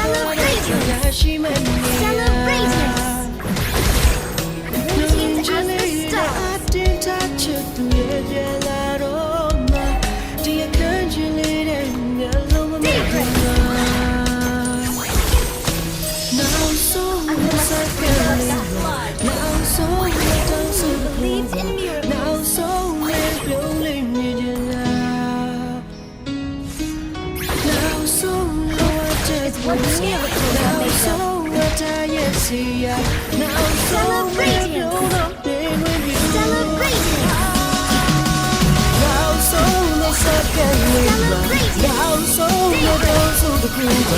Celebrate! Celebrate! တော့ဆိုတခုက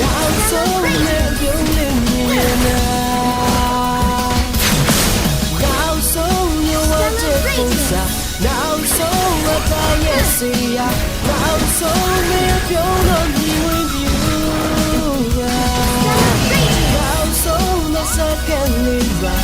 ရောက်ဆိုရင်ပြုံးနေမြင်နေရောက်ဆိုရင်ဝတ်ချက်ပုံစံရောက်ဆိုဝတ်တာရဲ့စီယာ Now so me ပြုံးတော့ဒီဝင်ပြီ Now so let's get live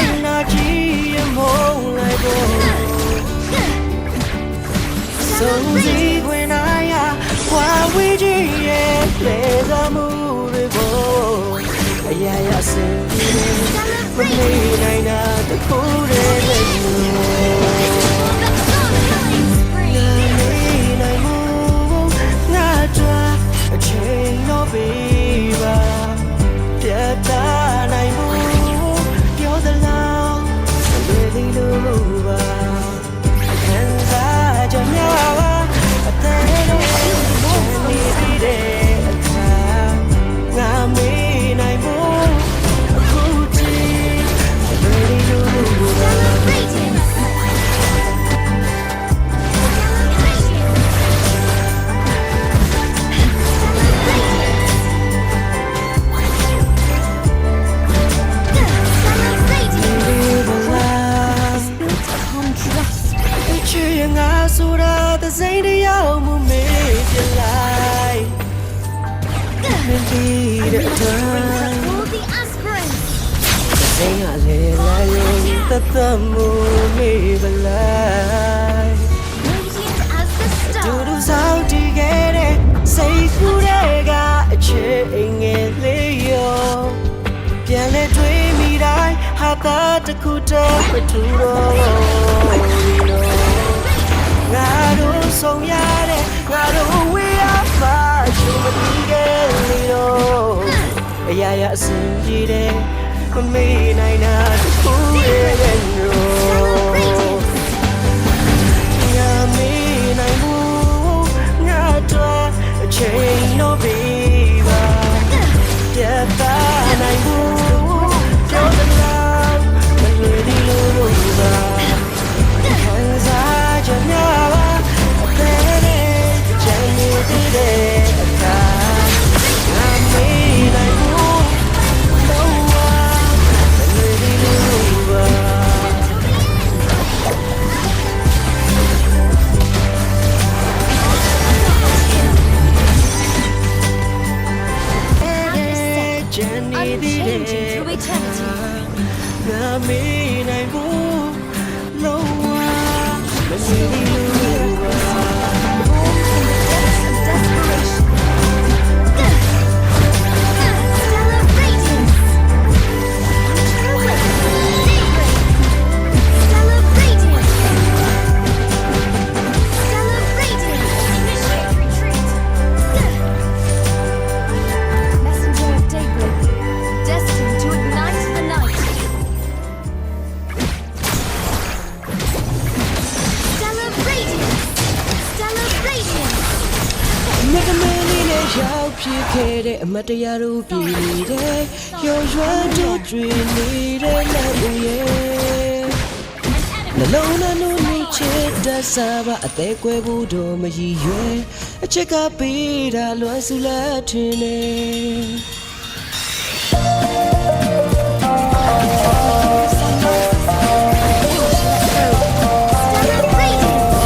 မုန်းလိုက်ဖို့စုံစည်းဝင်လာရခွာဝေးကြည့်ရဲ့လေသာမှုတွေဖို့အရာရာစင်မနေနိုင်တာတခုတည်းနဲ့ စိတ်ကလေလာရင်တတ်တမူမိပလိုက် Do do sao ti gere say ku de ga a che inge le yo ပြန်လဲတွေးမိတိုင်းဟာတာတစ်ခုတည်းပထူတော့ငါတို့ဆုံးရတဲ့ငါတို့ ရအစင်ပြေတယ်မမေ့နိုင်တာသူရဲ့ရောငါမေ့နိုင်ဘူးငါတော့အချိန်တော့ ငါမေးနိုင်ဘူး မတ်တရားတို့ပြည်နေတဲ့ရော်ရွှမ်းတို့ကျွေနေတဲ့လက်ဦးရဲ့နှလုံးသားတို့နေချစ်တတ်စားပါအသေးကွဲဖို့တော့မရည်ရွယ်အချက်ကပေးတာလွမ်းစုလက်ထင်နေ Stellar Radiance!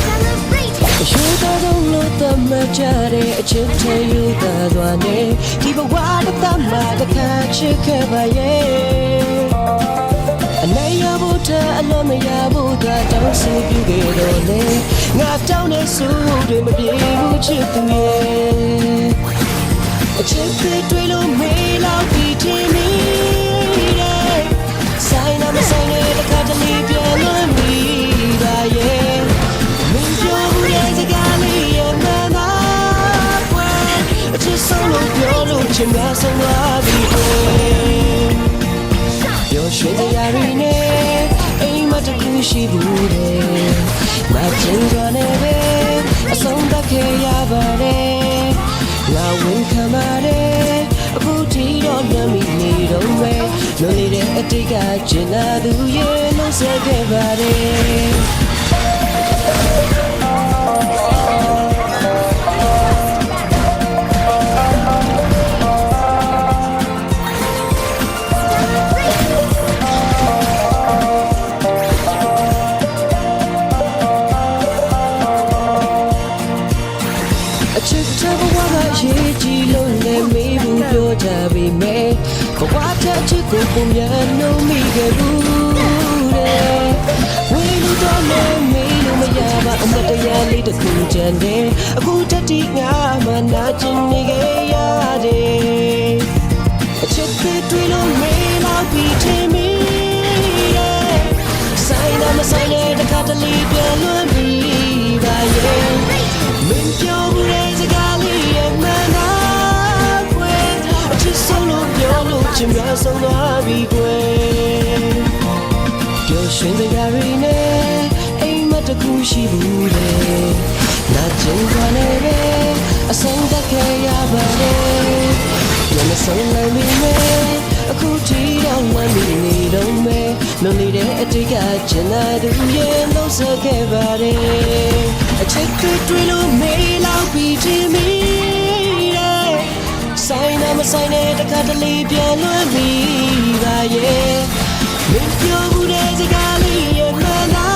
Stellar Radiance! အရှိတော်ဆုံးလို့သတ်မှတ်ကြတဲ့အ ချစ်ထဲယူတာသွားနေဒီဘဝတစ်သက်မှာတစ်ခါချစ်ခဲ့ပါရဲ့အနေရဖို့တဲ့အလွန်မရဖို့ကတောင်းဆိုပြုခဲ့တော့လေငါတောင်းနေစုတွေမပြေဘူးချစ်သူရဲ့အချစ်တွေတွေ့လို့မေးလောက်ပြီးထင်မိတယ်ဆိုင်နာမဆိုင်နဲ့တစ်ခါတလေပြန်လွ ချင်များဆုံးသွားပြီကွယ်ပြောရွှင်တရားရီနဲ့အိမ်မတခုရှိဘူးတဲ့ငါချင်းကြနေပဲအဆုံးသတ်ခဲ့ရပါတယ်ငါဝန်ခံပါတယ်အခုထိတော့ညမိနေတော့မယ်လွန်နေတဲ့အတိတ်ကကျင်လာသူရဲ့လုံးဆက်ခဲ့ပါတယ် ဆုံးသွားပြီကွယ်ပျော်ရွှင်စကားတွေနဲ့အိမ်မက်တစ်ခုရှိဘူးလေနာကျင်ကြနေပဲအဆုံးသတ်ခဲ့ရပါလေညမဆုံးနိုင်ပြီမဲ့အခုထိတော့မမီနေတော့မဲလွန်နေတဲ့အတိတ်ကချင်လာသူရဲ့လုံးစခဲ့ပါတယ်အချစ်တွေတွေ့လို့မေးလောက်ပြီးချင်မိတယ်ဆိုင်နာမဆိုင်နဲ့ တခါတလေပြန်လွန်ပြီးပါရဲ့မင်းပြောဘူးတဲ့စကားလေးရဲ့မနာ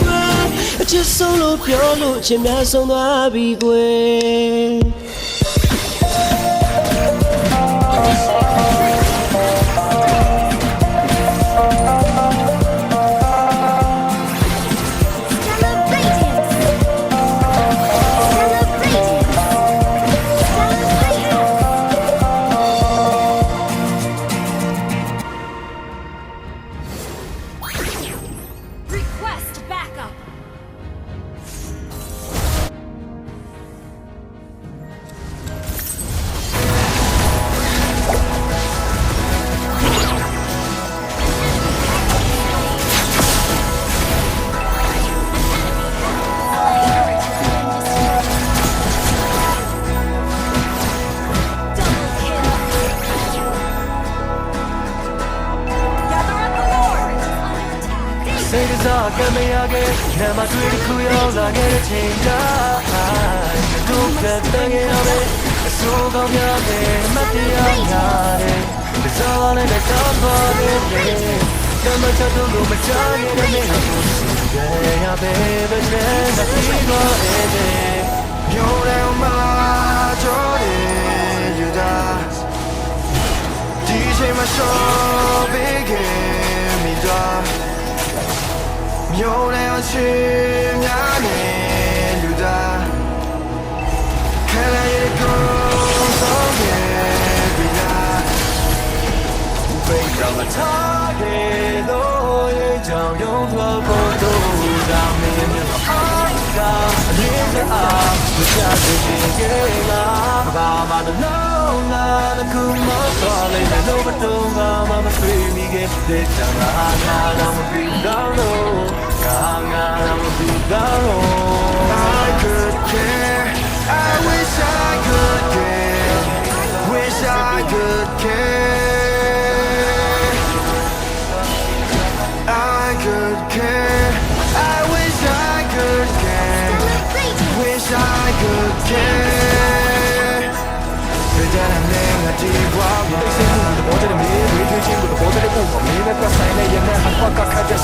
ကွယ်အချစ်ဆုံးလို့ပြောလို့ချင်များဆုံးသွားပြီကွယ် ကစားကမရခဲ့ညမတွေ့တစ်ခုရောက်လာခဲ့တဲ့ချိန်ကဒုက္ခတန်ခဲ့ရမယ်အဆိုးကောင်းများတဲ့မတရားများတဲ့ဒီစားလည်းနဲ့တော့ပါခဲ့တယ်တမချတ်လို့မချခဲ့တဲ့နေ့ကိုကြရပဲပဲနဲ့မပြီးတော့တဲ့မျိုးလည်းမကြော်တယ်ယူတာဒီချိန်မှာရှော့ပေးခဲ့မိတော့ မျိုးလည်းအချင်းများနဲ့လူသားခဲလိုက်ရကိုဆုံးခဲ့ပြီလားဘယ်တော့မှထားခဲ့လို့ရဲ့ကြောင့်ရုံးထွက်ဖို့တို့သာမင်းမျိုးအားကအလေးစအားမချတဲ့ချင်းကလာဘာမှမလုံးလာတဲ့ခုမတော်လေးနဲ့လို့မတုံးကမှမတွေ့မိခဲ့တဲ့တမဟာ နာတော့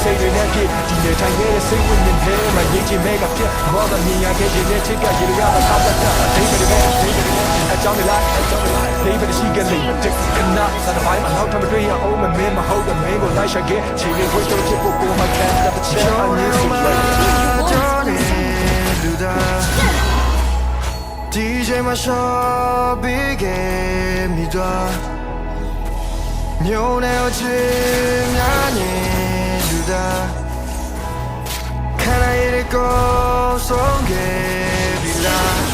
စိတ်တွေနဲ့ပြည့်ဒီနေထိုင်ခဲ့တဲ့စိတ်ဝိညာဉ်ထဲမှာရည်ကြည်မဲ့ကပြတ်မောကမြင်ရခဲ့ခြင်းနဲ့ချစ်ကရေရရတာဆောက်တတ်တာဒိဗ္ဗတွေပဲဒိဗ္ဗတွေအကြောင်းတွေလိုက်အကြောင်းတွေလိုက်ဒိဗ္ဗတွေရှိခဲ့လေတစ်ခဏသာတစ်ပိုင်းမှာနောက်ထပ်မတွေ့ရအောင်မမင်းမဟုတ်တဲ့မင်းကိုလိုက်ရှာခဲ့ခြေရင်းခွေးတော့ချစ်ဖို့ကိုမခံတတ်တဲ့ချက်အမြင်ဆုံးလိုက်ကြော်နေလူသား DJ မှာ shopping game မိသွားမြို့နယ်အချင်းများနေ Can I hear it go? So give me life.